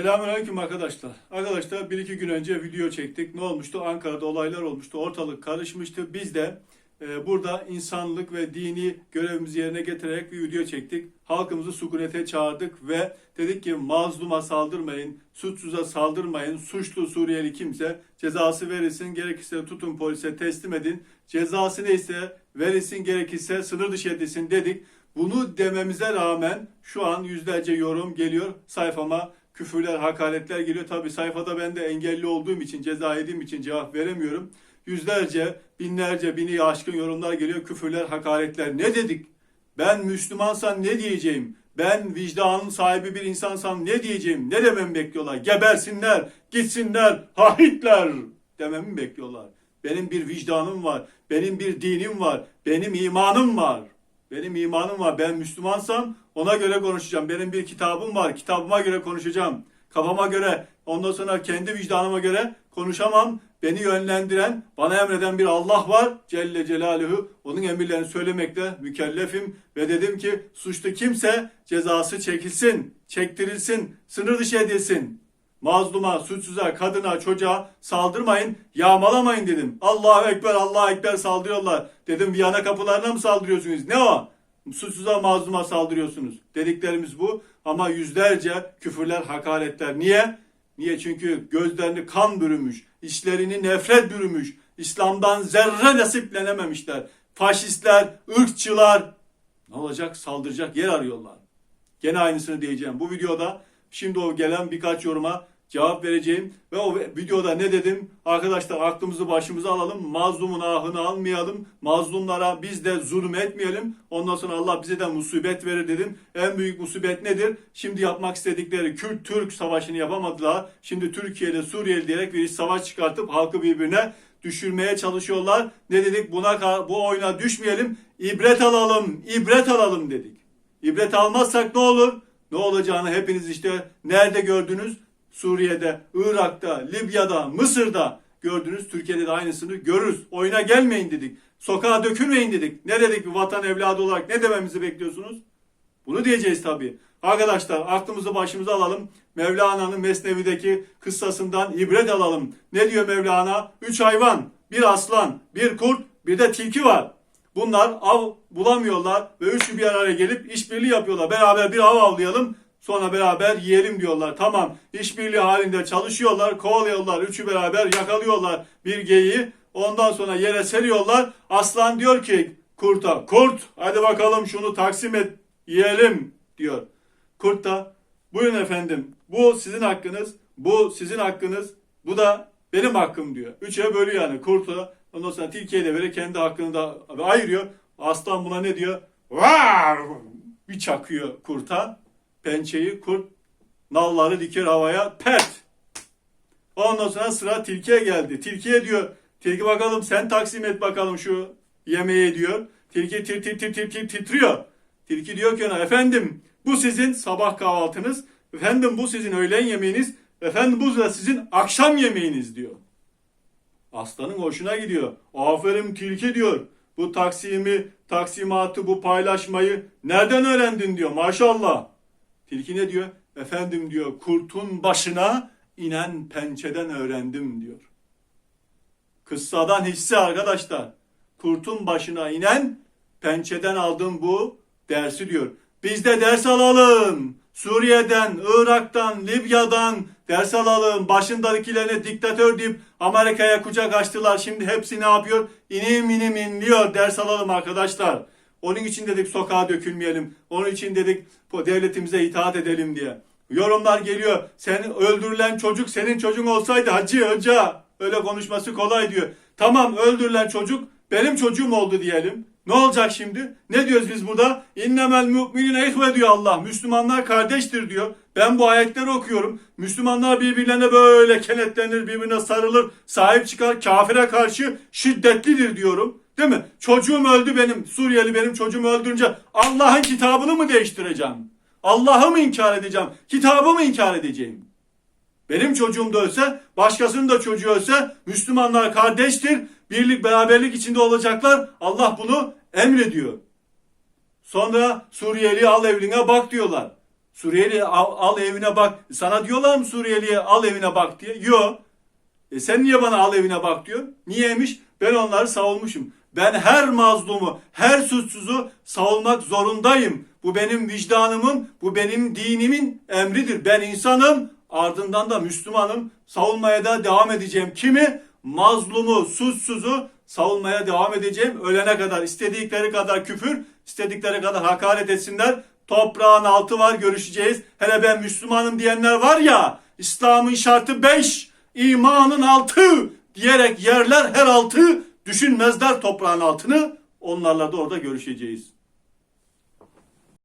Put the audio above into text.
Selamünaleyküm arkadaşlar. Arkadaşlar bir iki gün önce video çektik. Ne olmuştu? Ankara'da olaylar olmuştu. Ortalık karışmıştı. Biz de e, burada insanlık ve dini görevimizi yerine getirerek bir video çektik. Halkımızı sükunete çağırdık ve dedik ki mazluma saldırmayın, suçsuza saldırmayın, suçlu Suriyeli kimse cezası verilsin, gerekirse tutun polise teslim edin, cezası neyse verilsin, gerekirse sınır dışı edilsin dedik. Bunu dememize rağmen şu an yüzlerce yorum geliyor sayfama küfürler, hakaretler geliyor. Tabi sayfada ben de engelli olduğum için, ceza yediğim için cevap veremiyorum. Yüzlerce, binlerce, bini aşkın yorumlar geliyor. Küfürler, hakaretler. Ne dedik? Ben Müslümansam ne diyeceğim? Ben vicdanın sahibi bir insansam ne diyeceğim? Ne dememi bekliyorlar? Gebersinler, gitsinler, hahitler dememi mi bekliyorlar? Benim bir vicdanım var, benim bir dinim var, benim imanım var. Benim imanım var. Ben Müslümansam ona göre konuşacağım. Benim bir kitabım var. Kitabıma göre konuşacağım. Kafama göre, ondan sonra kendi vicdanıma göre konuşamam. Beni yönlendiren, bana emreden bir Allah var. Celle Celaluhu. Onun emirlerini söylemekle mükellefim. Ve dedim ki suçlu kimse cezası çekilsin, çektirilsin, sınır dışı edilsin. Mazluma, suçsuza, kadına, çocuğa saldırmayın, yağmalamayın dedim. Allahu Ekber, Allahu Ekber saldırıyorlar. Dedim Viyana kapılarına mı saldırıyorsunuz? Ne o? Suçsuza, mazluma saldırıyorsunuz. Dediklerimiz bu. Ama yüzlerce küfürler, hakaretler. Niye? Niye? Çünkü gözlerini kan bürümüş, içlerini nefret bürümüş. İslam'dan zerre nasiplenememişler. Faşistler, ırkçılar. Ne olacak? Saldıracak yer arıyorlar. Gene aynısını diyeceğim. Bu videoda şimdi o gelen birkaç yoruma cevap vereceğim. Ve o videoda ne dedim? Arkadaşlar aklımızı başımıza alalım. Mazlumun ahını almayalım. Mazlumlara biz de zulüm etmeyelim. Ondan sonra Allah bize de musibet verir dedim. En büyük musibet nedir? Şimdi yapmak istedikleri Kürt-Türk savaşını yapamadılar. Şimdi Türkiye ile Suriyeli diyerek bir savaş çıkartıp halkı birbirine düşürmeye çalışıyorlar. Ne dedik? Buna bu oyuna düşmeyelim. İbret alalım. ibret alalım dedik. İbret almazsak ne olur? Ne olacağını hepiniz işte nerede gördünüz? Suriye'de, Irak'ta, Libya'da, Mısır'da gördünüz. Türkiye'de de aynısını görürüz. Oyuna gelmeyin dedik. Sokağa dökülmeyin dedik. Ne dedik bir vatan evladı olarak ne dememizi bekliyorsunuz? Bunu diyeceğiz tabii. Arkadaşlar aklımızı başımıza alalım. Mevlana'nın Mesnevi'deki kıssasından ibret alalım. Ne diyor Mevlana? Üç hayvan, bir aslan, bir kurt, bir de tilki var. Bunlar av bulamıyorlar ve üçü bir araya gelip işbirliği yapıyorlar. Beraber bir av avlayalım sonra beraber yiyelim diyorlar. Tamam işbirliği halinde çalışıyorlar, kovalıyorlar. Üçü beraber yakalıyorlar bir geyiği. Ondan sonra yere seriyorlar. Aslan diyor ki kurta kurt hadi bakalım şunu taksim et yiyelim diyor. Kurt da buyurun efendim bu sizin hakkınız bu sizin hakkınız bu da benim hakkım diyor. Üçe bölüyor yani kurtu ondan sonra tilkiye de böyle kendi hakkını da ayırıyor. Aslan buna ne diyor? Var! Bir çakıyor kurta. Pençeyi kurt nalları diker havaya pert. Ondan sonra sıra tilkiye geldi. Tilkiye diyor tilki bakalım sen taksim et bakalım şu yemeği diyor. Tilki tir tir tir tir tir titriyor. Tilki diyor ki ona efendim bu sizin sabah kahvaltınız. Efendim bu sizin öğlen yemeğiniz. Efendim bu da sizin akşam yemeğiniz diyor. Aslanın hoşuna gidiyor. Aferin tilki diyor. Bu taksimi, taksimatı, bu paylaşmayı nereden öğrendin diyor maşallah. Tilki ne diyor? Efendim diyor kurtun başına inen pençeden öğrendim diyor. Kıssadan hisse arkadaşlar. Kurtun başına inen pençeden aldım bu dersi diyor. Biz de ders alalım. Suriye'den, Irak'tan, Libya'dan ders alalım. Başındakilerine diktatör deyip Amerika'ya kucak açtılar. Şimdi hepsi ne yapıyor? İnim inim inliyor. Ders alalım arkadaşlar. Onun için dedik sokağa dökülmeyelim. Onun için dedik devletimize itaat edelim diye. Yorumlar geliyor. Sen öldürülen çocuk senin çocuğun olsaydı hacı hoca. Öyle konuşması kolay diyor. Tamam öldürülen çocuk benim çocuğum oldu diyelim. Ne olacak şimdi? Ne diyoruz biz burada? İnnemel müminine ihve diyor Allah. Müslümanlar kardeştir diyor. Ben bu ayetleri okuyorum. Müslümanlar birbirlerine böyle kenetlenir, birbirine sarılır, sahip çıkar, kafire karşı şiddetlidir diyorum. Değil mi? Çocuğum öldü benim, Suriyeli benim çocuğumu öldürünce Allah'ın kitabını mı değiştireceğim? Allah'ı mı inkar edeceğim? Kitabı mı inkar edeceğim? Benim çocuğum da ölse, başkasının da çocuğu ölse Müslümanlar kardeştir. Birlik beraberlik içinde olacaklar. Allah bunu emrediyor. Sonra Suriyeli al evline bak diyorlar. Suriyeli al, al evine bak. Sana diyorlar mı Suriyeli'ye al evine bak diye? Yok. E sen niye bana al evine bak diyor? Niyeymiş? Ben onları savunmuşum. Ben her mazlumu, her suçsuzu savunmak zorundayım. Bu benim vicdanımın, bu benim dinimin emridir. Ben insanım, ardından da Müslümanım. Savunmaya da devam edeceğim. Kimi? Mazlumu, suçsuzu savunmaya devam edeceğim. Ölene kadar istedikleri kadar küfür, istedikleri kadar hakaret etsinler. Toprağın altı var görüşeceğiz. Hele ben Müslümanım diyenler var ya, İslam'ın şartı beş, imanın altı diyerek yerler her altı düşünmezler toprağın altını. Onlarla da orada görüşeceğiz.